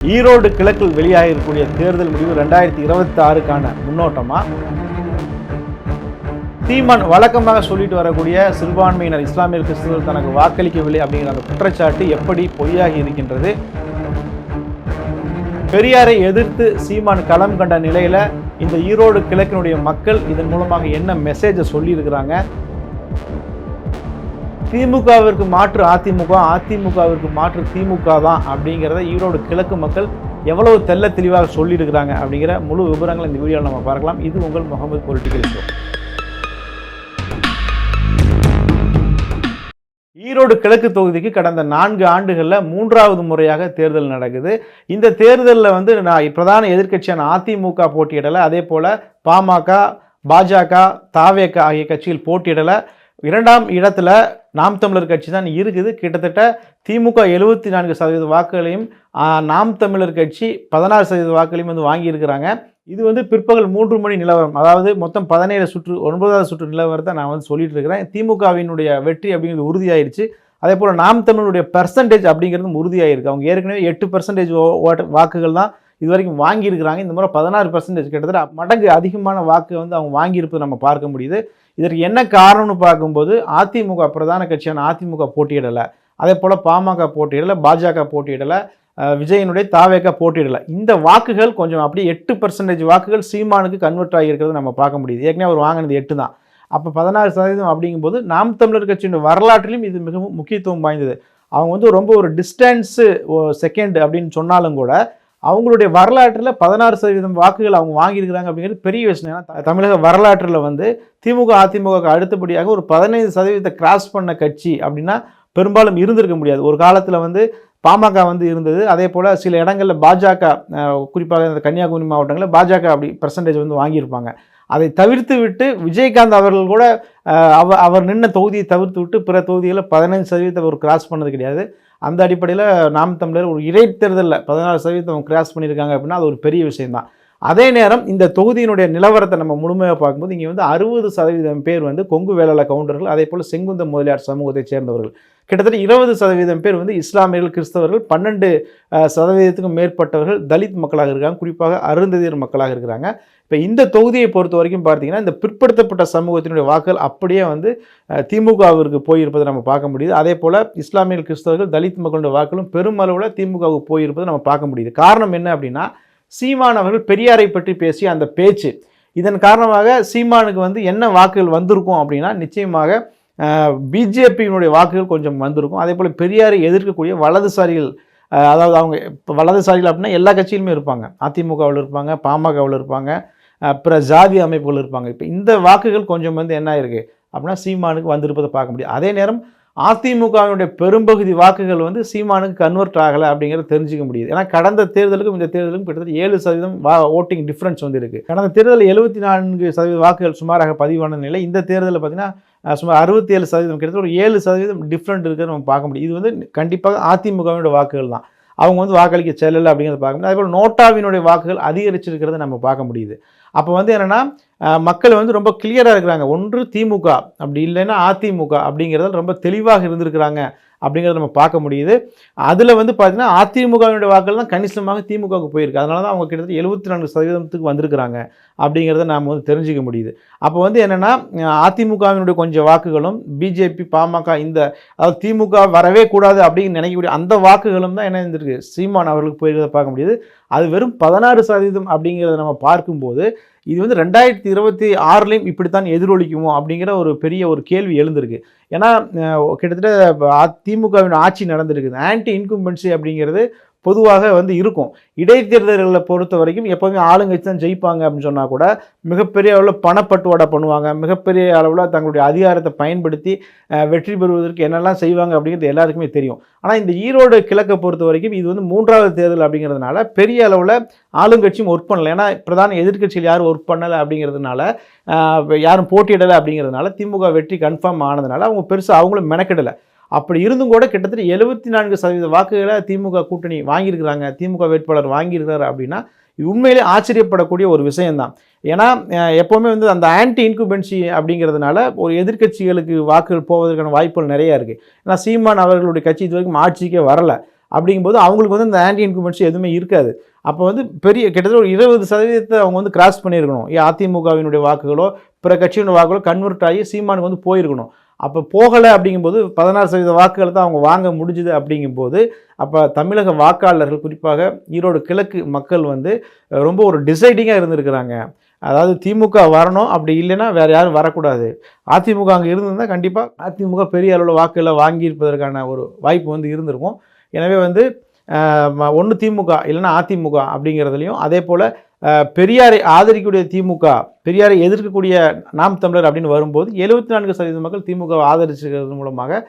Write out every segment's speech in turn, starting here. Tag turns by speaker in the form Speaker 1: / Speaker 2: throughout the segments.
Speaker 1: ஈரோடு கிழக்கில் வெளியாகிருக்கக்கூடிய தேர்தல் முடிவு ரெண்டாயிரத்தி இருபத்தி ஆறுக்கான முன்னோட்டமா? சீமான் வழக்கமாக சொல்லிட்டு வரக்கூடிய சிறுபான்மையினர் இஸ்லாமிய கிறிஸ்துவர் தனக்கு வாக்களிக்கவில்லை அப்படிங்கிற அந்த குற்றச்சாட்டு எப்படி பொய்யாகி இருக்கின்றது? பெரியாரை எதிர்த்து சீமான் களம் கண்ட நிலையில இந்த ஈரோடு கிழக்கினுடைய மக்கள் இதன் மூலமாக என்ன மெசேஜை சொல்லியிருக்கிறாங்க? திமுகவிற்கு மாற்று அதிமுக அதிமுகவிற்கு மாற்று திமுக தான் அப்படிங்கிறத ஈரோடு கிழக்கு மக்கள் எவ்வளவு தெல்ல தெளிவாக சொல்லியிருக்கிறாங்க அப்படிங்கிற முழு விவரங்களை இந்த வீடியோவில் நம்ம பார்க்கலாம். இது உங்கள் முகமது பொலிட்டிக்கல் ஷோ ஈரோடு கிழக்கு தொகுதிக்கு கடந்த நான்கு ஆண்டுகளில் மூன்றாவது முறையாக தேர்தல் நடக்குது. இந்த தேர்தலில் வந்து நான் பிரதான எதிர்க்கட்சியான அதிமுக போட்டியிடலை அதே போல் பாமக பாஜக தாவேக ஆகிய கட்சிகள் போட்டியிடலை. இரண்டாம் இடத்துல நாம் தமிழர் கட்சி தான் இருக்குது. கிட்டத்தட்ட திமுக எழுபத்தி நான்கு சதவீத வாக்குகளையும் நாம் தமிழர் கட்சி பதினாறு சதவீத வாக்குகளையும் வந்து வாங்கியிருக்கிறாங்க. இது வந்து பிற்பகல் மூன்று மணி நிலவரம். அதாவது மொத்தம் பதினேழு சுற்று ஒன்பதாவது சுற்று நிலவரத்தை நான் வந்து சொல்லிட்டு இருக்கிறேன் திமுகவினுடைய வெற்றி அப்படிங்கிறது உறுதியாயிருச்சு. அதே போல் நாம் தமிழுடைய பர்சன்டேஜ் அப்படிங்கிறதும் உறுதியாகிருக்கு அவங்க ஏற்கனவே எட்டு பர்சன்டேஜ் ஓட்ட வாக்குகள் தான் இது வரைக்கும் வாங்கியிருக்கிறாங்க. இந்த முறை பதினாறு பர்சன்டேஜ் கிட்டத்தட்ட மடங்கு அதிகமான வாக்கு வந்து அவங்க வாங்கியிருப்பது நம்ம பார்க்க முடியுது. இதற்கு என்ன காரணம்னு பார்க்கும்போது அதிமுக பிரதான கட்சியான அதிமுக போட்டியிடலை. அதே போல் பாமக போட்டியிடலை பாஜக போட்டியிடலை விஜயனுடைய தாவேக போட்டியிடலை. இந்த வாக்குகள் கொஞ்சம் அப்படியே எட்டு பர்சன்டேஜ் வாக்குகள் சீமானுக்கு கன்வெர்ட் ஆகியிருக்கிறது நம்ம பார்க்க முடியுது. ஏற்கனவே அவர் வாங்கினது எட்டு தான். அப்போ பதினாறு சதவீதம் அப்படிங்கும்போது நாம் தமிழர் கட்சியின் வரலாற்றிலும் இது மிகவும் முக்கியத்துவம் வாய்ந்தது. அவங்க வந்து ரொம்ப ஒரு டிஸ்டன்ஸு செகண்ட் அப்படின்னு சொன்னாலும் கூட அவங்களுடைய வரலாற்றில் பதினாறு சதவீதம் வாக்குகள் அவங்க வாங்கியிருக்கிறாங்க அப்படிங்கிறது பெரிய விஷயம். ஏன்னா தமிழக வரலாற்றில் வந்து திமுக அதிமுக அடுத்தபடியாக ஒரு பதினைந்து சதவீதத்தை கிராஸ் பண்ண கட்சி அப்படின்னா பெரும்பாலும் இருந்திருக்க முடியாது. ஒரு காலத்தில் வந்து பாமக வந்து இருந்தது. அதே போல் சில இடங்களில் பாஜக குறிப்பாக இந்த கன்னியாகுமரி மாவட்டங்களில் பாஜக அப்படி பர்சன்டேஜ் வந்து வாங்கியிருப்பாங்க. அதை தவிர்த்து விட்டு விஜயகாந்த் அவர்கள் கூட அவ அவர் நின்ன தொகுதியை தவிர்த்து விட்டு பிற தொகுதிகளில் பதினஞ்சு சதவீதம் அவர் கிராஸ் பண்ணது கிடையாது. அந்த அடிப்படையில் நாம் தமிழர் ஒரு இடைத்தேர்தலில் பதினாறு சதவீதம் கிராஸ் பண்ணியிருக்காங்க அப்படின்னா அது ஒரு பெரிய விஷயம்தான். அதே நேரம் இந்த தொகுதியினுடைய நிலவரத்தை நம்ம முழுமையாக பார்க்கும்போது இங்கே வந்து அறுபது சதவீதம் பேர் வந்து கொங்கு வேளாள கவுண்டர்கள் அதே போல் செங்குந்த முதலியார் சமூகத்தைச் சேர்ந்தவர்கள். கிட்டத்தட்ட இருபது சதவீதம் பேர் வந்து இஸ்லாமியர்கள் கிறிஸ்தவர்கள் பன்னெண்டு சதவீதத்துக்கும் மேற்பட்டவர்கள் தலித் மக்களாக இருக்காங்க. குறிப்பாக அருந்ததியர் மக்களாக இருக்கிறாங்க. இப்போ இந்த தொகுதியை பொறுத்த வரைக்கும் பார்த்தீங்கன்னா இந்த பிற்படுத்தப்பட்ட சமூகத்தினுடைய வாக்குகள் அப்படியே வந்து திமுகவிற்கு போயிருப்பதை நம்ம பார்க்க முடியுது. அதே போல் இஸ்லாமியர்கள் கிறிஸ்தவர்கள் தலித் மக்களுடைய வாக்குகளும் பெருமளவில் திமுகவுக்கு போயிருப்பதை நம்ம பார்க்க முடியுது. காரணம் என்ன அப்படின்னா சீமான் அவர்கள் பெரியாரை பற்றி பேசிய அந்த பேச்சு. இதன் காரணமாக சீமானுக்கு வந்து என்ன வாக்குகள் வந்திருக்கும் அப்படின்னா நிச்சயமாக பிஜேபியினுடைய வாக்குகள் கொஞ்சம் வந்திருக்கும். அதே போல் பெரியாரை எதிர்க்கக்கூடிய வலதுசாரிகள் அதாவது அவங்க இப்போ வலதுசாரிகள் அப்படின்னா எல்லா கட்சியிலுமே இருப்பாங்க. அதிமுகவில் இருப்பாங்க பாமகவில் இருப்பாங்க பிற ஜாதி அமைப்புகள் இருப்பாங்க. இப்போ இந்த வாக்குகள் கொஞ்சம் வந்து என்ன ஆயிருக்கு அப்படின்னா சீமானுக்கு வந்திருப்பதை பார்க்க முடியும். அதே நேரம் அதிமுகவினுடைய பெரும்பகுதி வாக்குகள் வந்து சீமானுக்கு கன்வெர்ட் ஆகலை அப்படிங்கிறத தெரிஞ்சுக்க முடியுது. ஏன்னா கடந்த தேர்தலுக்கும் இந்த தேர்தலுக்கும் கிட்டத்தட்ட ஏழு சதவீதம் வா ஓட்டிங் டிஃப்ரென்ஸ் வந்து இருக்குது கடந்த தேர்தலில் எழுபத்தி நான்கு சதவீத வாக்குகள் சுமாராக பதிவான நிலை இந்த தேர்தலில் பார்த்தீங்கன்னா சுமார் அறுபத்தி ஏழு சதவீதம் கிட்டத்தட்ட ஒரு ஏழு சதவீதம் டிஃப்ரெண்ட் இருக்கிறத நம்ம பார்க்க முடியும். இது வந்து கண்டிப்பாக அதிமுகவினுடைய வாக்குகள் தான். அவங்க வந்து வாக்களிக்க செல்லலை அப்படிங்கிறத பார்க்க முடியும். அதே போல் நோட்டாவினுடைய வாக்குகள் அதிகரிச்சிருக்கிறத நம்ம பார்க்க முடியுது. அப்போ வந்து என்னென்னா மக்கள் வந்து ரொம்ப கிளியராக இருக்கிறாங்க. ஒன்று திமுக. அப்படி இல்லைன்னா அதிமுக அப்படிங்கிறதுல ரொம்ப தெளிவாக இருந்திருக்கிறாங்க அப்படிங்கிறத நம்ம பார்க்க முடியுது. அதில் வந்து பார்த்தீங்கன்னா அதிமுகவினுடைய வாக்கள் தான் கணிசமாக திமுகவுக்கு போயிருக்கு. அதனால தான் அவங்க கிட்டத்தட்ட எழுபத்தி நான்கு சதவீதத்துக்கு வந்திருக்கிறாங்க அப்படிங்கிறத நாம் வந்து தெரிஞ்சுக்க முடியுது. அப்போ வந்து என்னென்னா அதிமுகவினுடைய கொஞ்சம் வாக்குகளும் பிஜேபி பாமக இந்த அதாவது திமுக வரவே கூடாது அப்படின்னு நினைக்கக்கூடிய அந்த வாக்குகளும் தான் என்ன இருந்திருக்கு? சீமான் அவர்களுக்கு போயிருக்கிறத பார்க்க முடியுது. அது வெறும் பதினாறு சதவீதம் அப்படிங்கிறத நம்ம பார்க்கும்போது இது வந்து ரெண்டாயிரத்தி இருபத்தி ஆறுலேயும் இப்படித்தான் எதிரொலிக்குமோ அப்படிங்கிற ஒரு பெரிய ஒரு கேள்வி எழுந்திருக்கு. ஏன்னா கிட்டத்தட்ட அ- திமுகவின் ஆட்சி நடந்திருக்குது. ஆன்டி இன்கும்பன்சி அப்படிங்கிறது பொதுவாக வந்து இருக்கும். இடைத்தேர்தல்களை பொறுத்த வரைக்கும் எப்போவுமே ஆளுங்கட்சி தான் ஜெயிப்பாங்க அப்படின்னு சொன்னால் கூட மிகப்பெரிய அளவில் பணப்பட்டுவாடா பண்ணுவாங்க. மிகப்பெரிய அளவில் தங்களுடைய அதிகாரத்தை பயன்படுத்தி வெற்றி பெறுவதற்கு என்னெல்லாம் செய்வாங்க அப்படிங்கிறது எல்லாருக்குமே தெரியும். ஆனால் இந்த ஈரோடு கிழக்கை பொறுத்த வரைக்கும் இது வந்து மூன்றாவது தேர்தல் அப்படிங்கிறதுனால பெரிய அளவில் ஆளுங்கட்சியும் ஒர்க் பண்ணலை. ஏன்னா பிரதான எதிர்கட்சியில் யாரும் ஒர்க் பண்ணலை அப்படிங்கிறதுனால யாரும் போட்டியிடலை அப்படிங்கிறதுனால திமுக வெற்றி கன்ஃபார்ம் ஆனதுனால அவங்க பெருசாக அவங்களும் மெனக்கெடலை. அப்படி இருந்தும் கூட கிட்டத்தட்ட எழுபத்தி நான்கு சதவீத வாக்குகளை திமுக கூட்டணி வாங்கியிருக்கிறாங்க. திமுக வேட்பாளர் வாங்கியிருக்கிறாரு அப்படின்னா உண்மையிலே ஆச்சரியப்படக்கூடிய ஒரு விஷயம்தான். ஏன்னா எப்போவுமே வந்து அந்த ஆன்டி இன்குபென்சி அப்படிங்கிறதுனால ஒரு எதிர்க்கட்சிகளுக்கு வாக்குகள் போவதற்கான வாய்ப்புகள் நிறையா இருக்குது ஏன்னா சீமான் அவர்களுடைய கட்சி இது வரைக்கும் ஆட்சிக்கே வரலை. அப்படிங்கும்போது அவங்களுக்கு வந்து இந்த ஆன்டி இன்குபென்சி எதுவுமே இருக்காது. அப்போ வந்து பெரிய கிட்டத்தட்ட ஒரு இருபது சதவீதத்தை அவங்க வந்து கிராஸ் பண்ணியிருக்கணும். ஏன் அதிமுகவினுடைய வாக்குகளோ பிற கட்சியினுடைய வாக்குகளோ கன்வெர்ட் ஆகி சீமானுக்கு வந்து போயிருக்கணும். அப்போ போகலை அப்படிங்கும்போது பதினாறு சதவீத வாக்குகளை தான் அவங்க வாங்க முடிஞ்சுது அப்படிங்கும்போது அப்போ தமிழக வாக்காளர்கள் குறிப்பாக ஈரோடு கிழக்கு மக்கள் வந்து ரொம்ப ஒரு டிசைடிங்காக இருந்திருக்கிறாங்க. அதாவது திமுக வரணும் அப்படி இல்லைன்னா வேறு யாரும் வரக்கூடாது. அதிமுக அங்கே இருந்திருந்தால் கண்டிப்பாக அதிமுக பெரிய அளவில் வாக்குகளை வாங்கியிருப்பதற்கான ஒரு வாய்ப்பு வந்து இருந்திருக்கும். எனவே வந்து ஒன்று திமுக இல்லைன்னா அதிமுக அப்படிங்கிறதுலையும் அதே போல் பெரியாரை ஆதரிக்கக்கூடிய திமுக பெரியாரை எதிர்க்கக்கூடிய நாம் தமிழர் அப்படின்னு வரும்போது எழுபத்தி நான்கு சதவீத மக்கள் திமுக ஆதரிச்சிருக்கிறது மூலமாக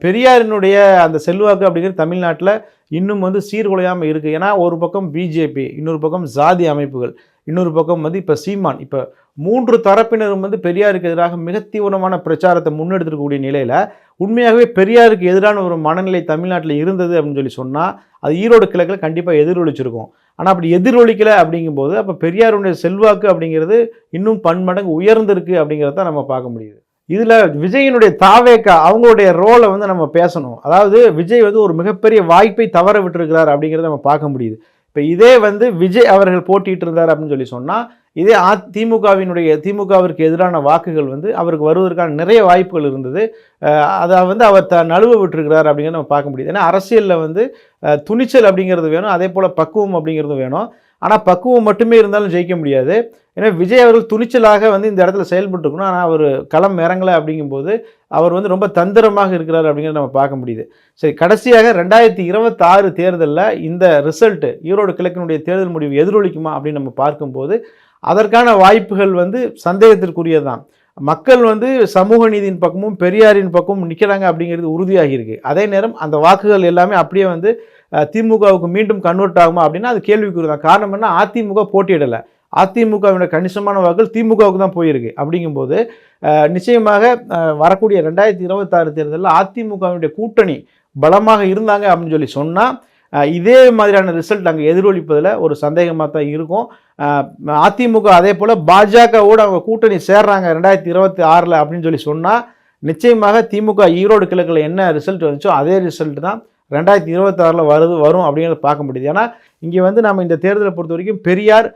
Speaker 1: பெரியாரினுடைய அந்த செல்வாக்கு அப்படிங்கிறது தமிழ்நாட்டில் இன்னும் வந்து சீர்குலையாமல் இருக்குது ஏன்னா ஒரு பக்கம் பிஜேபி இன்னொரு பக்கம் ஜாதி அமைப்புகள். இன்னொரு பக்கம் வந்து இப்போ சீமான் இப்போ மூன்று தரப்பினரும் வந்து பெரியாருக்கு எதிராக மிக தீவிரமான பிரச்சாரத்தை முன்னெடுத்துக்கூடிய நிலையில் உண்மையாகவே பெரியாருக்கு எதிரான ஒரு மனநிலை தமிழ்நாட்டில் இருந்தது அப்படின்னு சொல்லி சொன்னால் அது ஈரோடு கிழக்கில் கண்டிப்பாக எதிரொலிச்சிருக்கும். ஆனால் அப்படி எதிரொலிக்கலை அப்படிங்கும்போது அப்போ பெரியாருடைய செல்வாக்கு அப்படிங்கிறது இன்னும் பன்மடங்கு உயர்ந்திருக்கு அப்படிங்கிறத நம்ம பார்க்க முடியுது. இதில் விஜயினுடைய தாவேக்கா அவங்களுடைய ரோலை வந்து நம்ம பேசணும். அதாவது விஜய் வந்து ஒரு மிகப்பெரிய வாய்ப்பை தவற விட்டுருக்கிறார் அப்படிங்கிறத நம்ம பார்க்க முடியுது. இப்போ இதே வந்து விஜய் அவர்கள் போட்டிட்டு இருந்தார் அப்படின்னு சொல்லி சொன்னால் இதே அ திமுகவினுடைய திமுகவிற்கு எதிரான வாக்குகள் வந்து அவருக்கு வருவதற்கான நிறைய வாய்ப்புகள் இருந்தது. அதை வந்து அவர் த நழுவ விட்டுருக்கிறார் அப்படிங்கிறத நம்ம பார்க்க முடியுது. ஏன்னா அரசியலில் வந்து துணிச்சல் அப்படிங்கிறது வேணும் அதே போல் பக்குவம் அப்படிங்கிறது வேணும். ஆனால் பக்குவம் மட்டுமே இருந்தாலும் ஜெயிக்க முடியாது. ஏன்னா விஜய் அவர்கள் துணிச்சலாக வந்து இந்த இடத்துல செயல்பட்டுருக்கணும். ஆனால் அவர் களம் இறங்கலை அப்படிங்கும்போது அவர் வந்து ரொம்ப தந்திரமாக இருக்கிறார் அப்படிங்கிறத நம்ம பார்க்க முடியுது. சரி கடைசியாக ரெண்டாயிரத்தி இருபத்தாறு தேர்தலில் இந்த ரிசல்ட்டு ஈரோடு கிழக்கினுடைய தேர்தல் முடிவு எதிரொலிக்குமா அப்படின்னு நம்ம பார்க்கும்போது அதற்கான வாய்ப்புகள் வந்து சந்தேகத்திற்குரியது தான் மக்கள் வந்து சமூக நீதியின் பக்கமும் பெரியாரின் பக்கமும் நிற்கிறாங்க அப்படிங்கிறது உறுதியாகி இருக்கு அதே நேரம் அந்த வாக்குகள் எல்லாமே அப்படியே வந்து திமுகவுக்கு மீண்டும் கன்வெர்ட் ஆகுமா அப்படின்னா அது கேள்விக்குறி தான் காரணம் என்ன? அதிமுக போட்டியிடலை. அதிமுகவினுடைய கணிசமான வாக்குகள் திமுகவுக்கு தான் போயிருக்கு. அப்படிங்கும்போது நிச்சயமாக வரக்கூடிய ரெண்டாயிரத்தி இருபத்தாறு தேர்தலில் அதிமுகவினுடைய கூட்டணி பலமாக இருந்தாங்க அப்படின்னு சொல்லி சொன்னால் இதே மாதிரியான ரிசல்ட் அங்கே எதிரொலிப்பதில் ஒரு சந்தேகமாக தான் இருக்கும். அதிமுக அதே போல் பாஜகவோடு அவங்க கூட்டணி சேர்றாங்க ரெண்டாயிரத்தி இருபத்தி ஆறில் அப்படின்னு சொல்லி சொன்னால் நிச்சயமாக திமுக ஈரோடு கிழக்கில் என்ன ரிசல்ட் வந்துச்சோ அதே ரிசல்ட் தான் ரெண்டாயிரத்தி இருபத்தாறில் வருது வரும் அப்படிங்கிறத பார்க்க முடியுது. ஏன்னா இங்கே வந்து நம்ம இந்த தேர்தலை பொறுத்த வரைக்கும் பெரியார்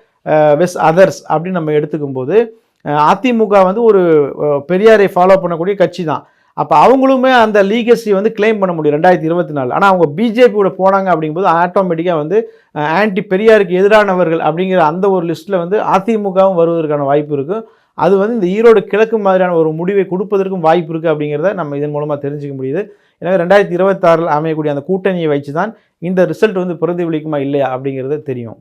Speaker 1: வெஸ் அதர்ஸ் அப்படின்னு நம்ம எடுத்துக்கும் போது அதிமுக வந்து ஒரு பெரியாரை ஃபாலோ பண்ணக்கூடிய கட்சி தான். அப்போ அவங்களுமே அந்த லீகசி வந்து கிளைம் பண்ண முடியும் ரெண்டாயிரத்தி இருபத்தி நாலு ஆனால் அவங்க பிஜேபியோட போனாங்க அப்படிங்கும்போது ஆட்டோமேட்டிக்காக வந்து ஆன்டி பெரியாருக்கு எதிரானவர்கள் அப்படிங்கிற அந்த ஒரு லிஸ்ட்டில் வந்து அதிமுகவும் வருவதற்கான வாய்ப்பு இருக்கும் அது வந்து இந்த ஈரோடு கிழக்கு மாதிரியான ஒரு முடிவை கொடுப்பதற்கும் வாய்ப்பு இருக்குது அப்படிங்கிறத நம்ம இதன் மூலமாக தெரிஞ்சுக்க முடியுது. எனவே ரெண்டாயிரத்தி இருபத்தாறில் அமையக்கூடிய அந்த கூட்டணியை வச்சு தான் இந்த ரிசல்ட் வந்து பிரதிபலிக்குமா இல்லையா அப்படிங்கிறது தெரியும்.